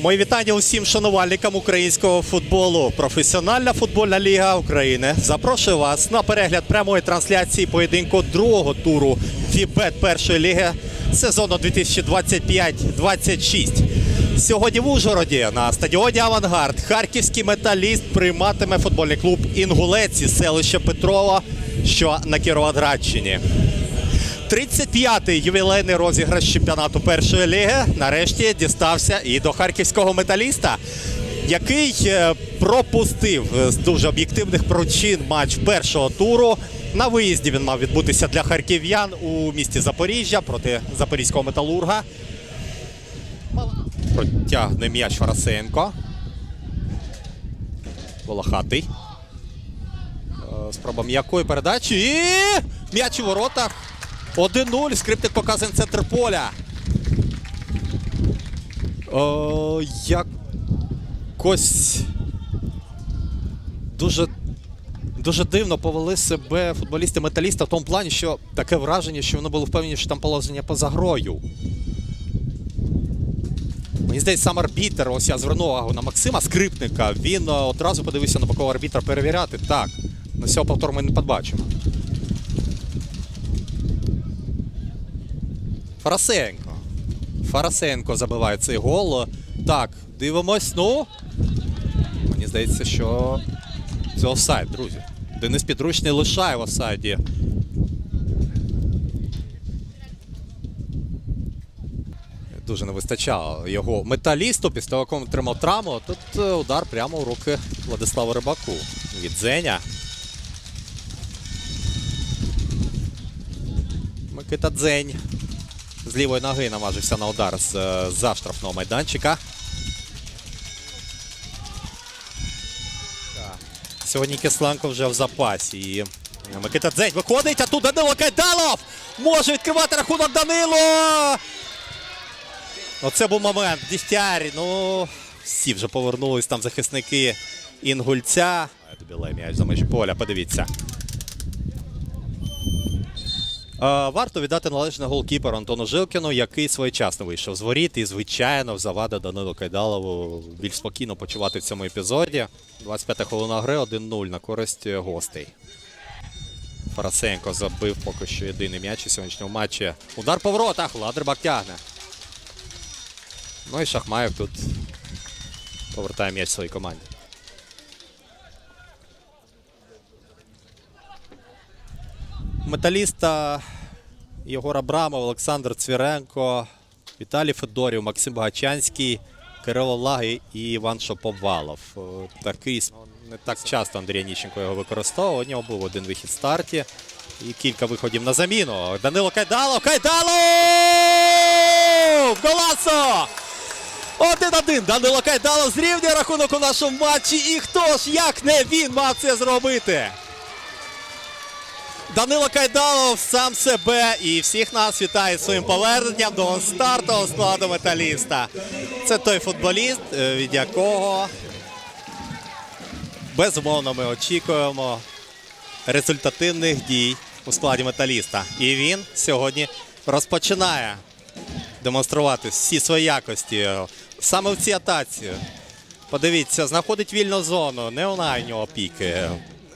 Мої вітання усім шанувальникам українського футболу. Професіональна футбольна ліга України запрошує вас на перегляд прямої трансляції поєдинку другого туру Фібет першої ліги сезону 2025-26. Сьогодні в Ужгороді на стадіоні Авангард харківський металіст прийматиме футбольний клуб Інгулець із селища Петрова, що на Кіровоградщині. 35-й ювілейний розіграш чемпіонату першої ліги нарешті дістався і до харківського металіста, який е, пропустив е, з дуже об'єктивних причин матч першого туру. На виїзді він мав відбутися для харків'ян у місті Запоріжжя проти запорізького металурга. Протягне м'яч Фарасенко. Волохатий. Е, Спроба м'якої передачі. І м'яч у воротах. 1-0. Скриптик показує центр поля. О, якось дуже, дуже дивно повели себе футболісти металіста в тому плані, що таке враження, що вони були впевнені, що там положення поза грою. Мені здається, сам арбітер, ось я звернув увагу на Максима Скрипника. Він е, одразу подивився на бокового арбітра перевіряти. Так, на цього повтору ми не побачимо. Фарасенко. Фарасенко забиває цей гол. Так, дивимось. Ну. Мені здається, що це офсайд, друзі. Денис Підручний лишає в офсайді. Дуже не вистачало його металісту, після того, як він отримав травму. Тут е, удар прямо у руки Владислава Рибаку від Зеня. Микита Дзень з лівої ноги наважився на удар з е, за штрафного майданчика. Сьогодні Кисленко вже в запасі. І Микита Дзень виходить, а тут Данило Кайдалов! Може відкривати рахунок Данило! Оце був момент. Дігтярі. Ну, всі вже повернулись там захисники Інгульця. Тобі м'яч за межі поля, подивіться. Варто віддати належне голкіперу Антону Жилкіну, який своєчасно вийшов з воріт і, звичайно, завадив Данилу Кайдалову більш спокійно почувати в цьому епізоді. 25-та хвилина гри 1-0 на користь гостей. Фарасенко забив поки що єдиний м'яч у сьогоднішньому матчі. Удар по воротах. Ладербак тягне. Ну і Шахмаєв тут повертає м'яч своїй команді. Металіста Єгор Абрамов, Олександр Цвіренко, Віталій Федорів, Максим Багачанський, Кирило Лаги і Іван Шоповалов. Е, Такий не так часто Андрій Ніщенко його використовував. У нього був один вихід в старті і кілька виходів на заміну. Данило Кайдалов! Кайдалов! Голасо! Один-один. Данило Кайдалов зрівнює рахунок у нашому матчі. І хто ж, як не він, мав це зробити? Данило Кайдалов сам себе і всіх нас вітає своїм поверненням до стартового складу металіста. Це той футболіст, е, від якого безумовно ми очікуємо результативних дій у складі металіста. І він сьогодні розпочинає демонструвати всі свої якості саме в цій атаці. Подивіться, знаходить вільну зону, не у нього піки.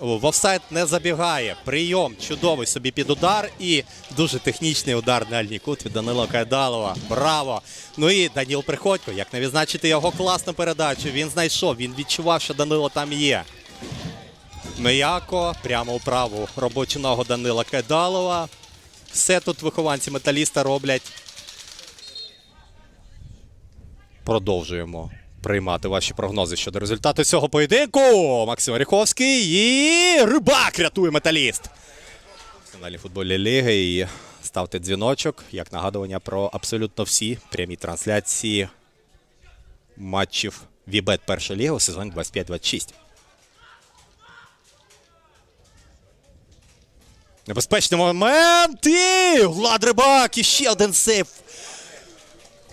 В офсайд не забігає. Прийом чудовий собі під удар і дуже технічний удар дальній кут від Данила Кайдалова. Браво! Ну і Даніл Приходько, як не відзначити його класну передачу. Він знайшов, він відчував, що Данило там є. М'яко, прямо у праву робочу ногу Данила Кайдалова. Все тут вихованці металіста роблять Продовжуємо приймати ваші прогнози щодо результату цього поєдинку. Максим Оріховський і Рибак рятує металіст. В фіналі футбольної ліги і ставте дзвіночок як нагадування про абсолютно всі прямі трансляції матчів Вібет першої ліги у сезоні 25-26. Небезпечний момент. І Влад Рибак. І ще один сейф.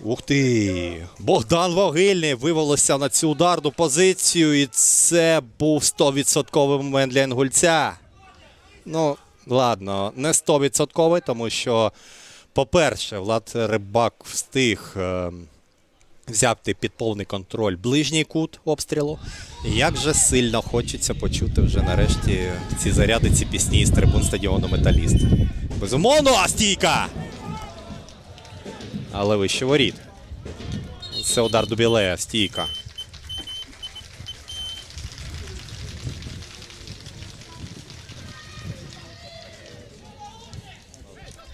Ух ти! Богдан Вогильний вивелося на цю ударну позицію, і це був 100% момент для інгульця. Ну, ладно, не 100%, тому що, по-перше, Влад Рибак встиг е, взяти під повний контроль ближній кут обстрілу. Як же сильно хочеться почути вже нарешті ці заряди, ці пісні з трибун стадіону Металіст. Безумовно, а стійка! Але вище воріт. Це удар Дубілея, стійка.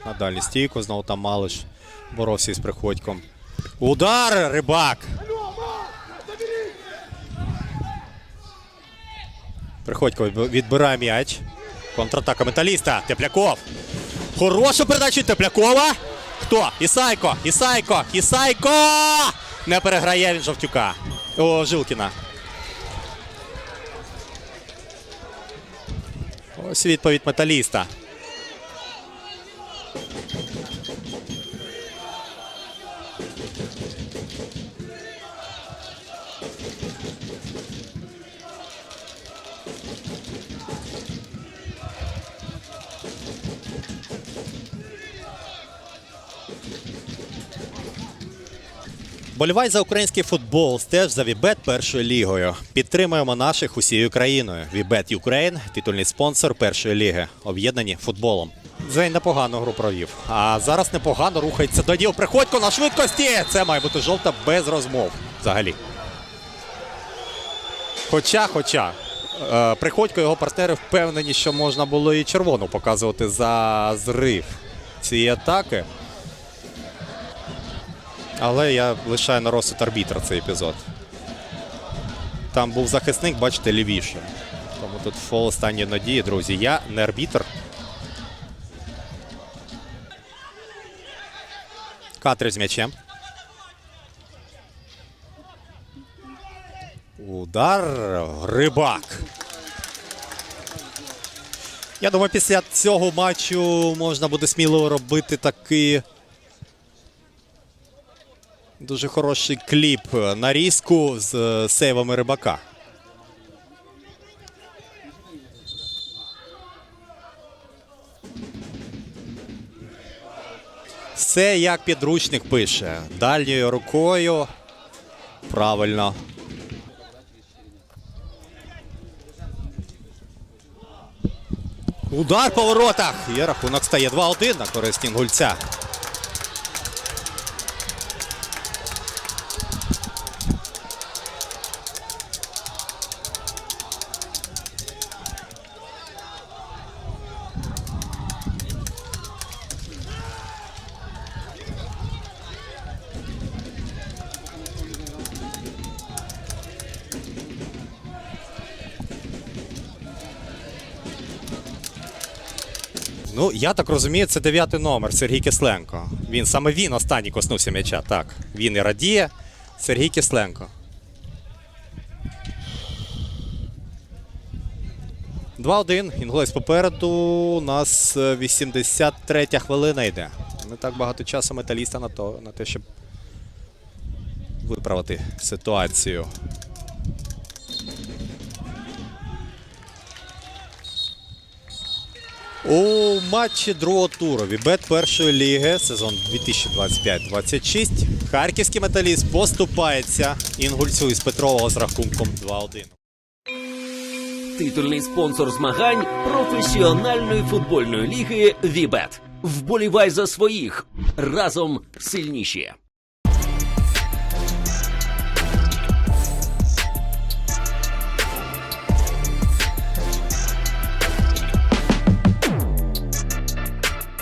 На дальню стійку знову там Малиш боровся із приходьком. Удар! Рибак! Приходько відбирає м'яч. Контратака металіста. Тепляков. Хорошу передачу Теплякова. Хто? Ісайко! Ісайко! Ісайко! Не переграє він Жовтюка. О, Жилкіна. Ось відповідь металіста. Болівай за український футбол, стеж за Вібет першою лігою. Підтримуємо наших усією країною. Вібет Юкрейн, титульний спонсор першої ліги, об'єднані футболом. Зень непогану гру провів. А зараз непогано рухається до діл. Приходько на швидкості. Це має бути жовта без розмов. Взагалі. Хоча, хоча. е, Приходько його партнери впевнені, що можна було і червону показувати за зрив цієї атаки. Але я лишаю на розсуд арбітра цей епізод. Там був захисник, бачите, лівіше. Тому тут фол останньої надії, друзі. Я не арбітр. Катрів з м'ячем. Удар Рибак. Я думаю, після цього матчу можна буде сміливо робити такий Дуже хороший кліп нарізку з е, сейвами рибака. Все як підручник пише. Дальньою рукою. Правильно. Удар по воротах. І рахунок стає 2-1 на користь інгульця. Ну, я так розумію, це дев'ятий номер Сергій Кисленко. Він саме він останній коснувся м'яча. Так. Він і радіє. Сергій Кисленко. Два-один. Інглес попереду. У нас е, 83 хвилина йде. Не так багато часу металіста на, то, на те, щоб виправити ситуацію. У матчі другого туру Вібет першої ліги сезон 2025-26 харківський металіст поступається інгульцю із Петрового з рахунком 2-1. Титульний спонсор змагань професіональної футбольної ліги Вібет. Вболівай за своїх разом сильніші.